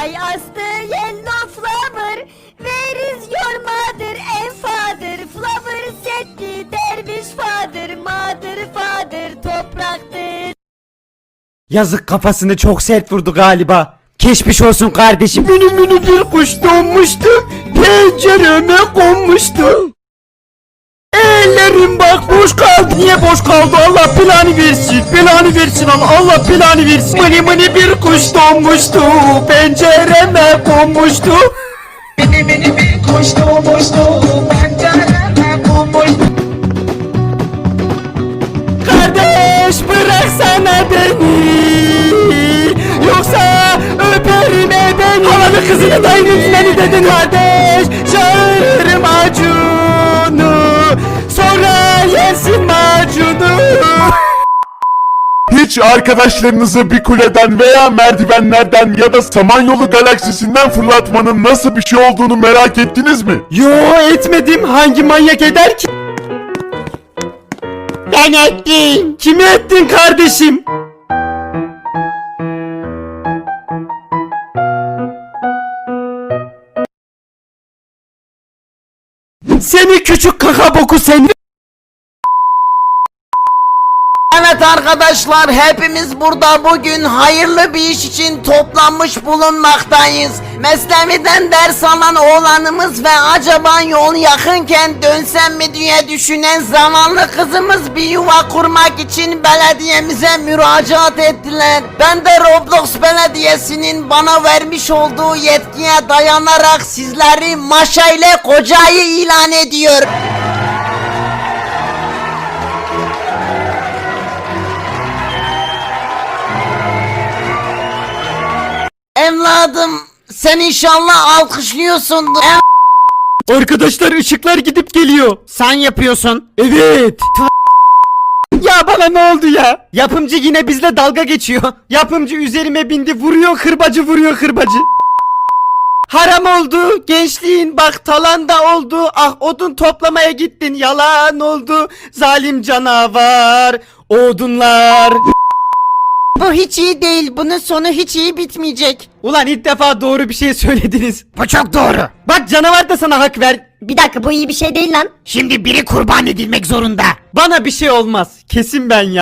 I asked the yellow flower your mother and father? Flower said derviş father Mother father topraktır Yazık kafasını çok sert vurdu galiba. Keşmiş olsun kardeşim. Mini mini bir kuş donmuştu. Pencereme konmuştu. Ellerim bak boş kaldı. Niye boş kaldı? Allah belanı versin. Belanı versin Allah. Allah belanı versin. Mini mini bir kuş donmuştu. Pencereme konmuştu. Mini mini bir kuş doğmuştu pencereme konmuştu Kardeş bıraksana beni Yoksa öperim beni Halanın kızını dayının dinleni dedin kardeş Çağırırım Hiç arkadaşlarınızı bir kuleden veya merdivenlerden ya da Samanyolu galaksisinden fırlatmanın nasıl bir şey olduğunu merak ettiniz mi? Yo etmedim hangi manyak eder ki? Ben ettim. Kimi ettin kardeşim? Seni küçük kaka boku seni. Evet arkadaşlar hepimiz burada bugün hayırlı bir iş için toplanmış bulunmaktayız. Mesnevi'den ders alan oğlanımız ve acaba yol yakınken dönsem mi diye düşünen zamanlı kızımız bir yuva kurmak için belediyemize müracaat ettiler. Ben de Roblox Belediyesi'nin bana vermiş olduğu yetkiye dayanarak sizleri Maşa ile kocayı ilan ediyorum. Evladım sen inşallah alkışlıyorsundur. Ev- Arkadaşlar ışıklar gidip geliyor. sen yapıyorsun. Evet. Ya bana ne oldu ya? Yapımcı yine bizle dalga geçiyor. Yapımcı üzerime bindi vuruyor hırbacı vuruyor hırbacı. Haram oldu gençliğin bak talanda oldu ah odun toplamaya gittin yalan oldu zalim canavar odunlar Bu hiç iyi değil. Bunun sonu hiç iyi bitmeyecek. Ulan ilk defa doğru bir şey söylediniz Bu çok doğru. Bak canavar da sana hak ver Bir dakika bu iyi bir şey değil lan. Şimdi biri kurban edilmek zorunda. Bana bir şey olmaz kesin ben ya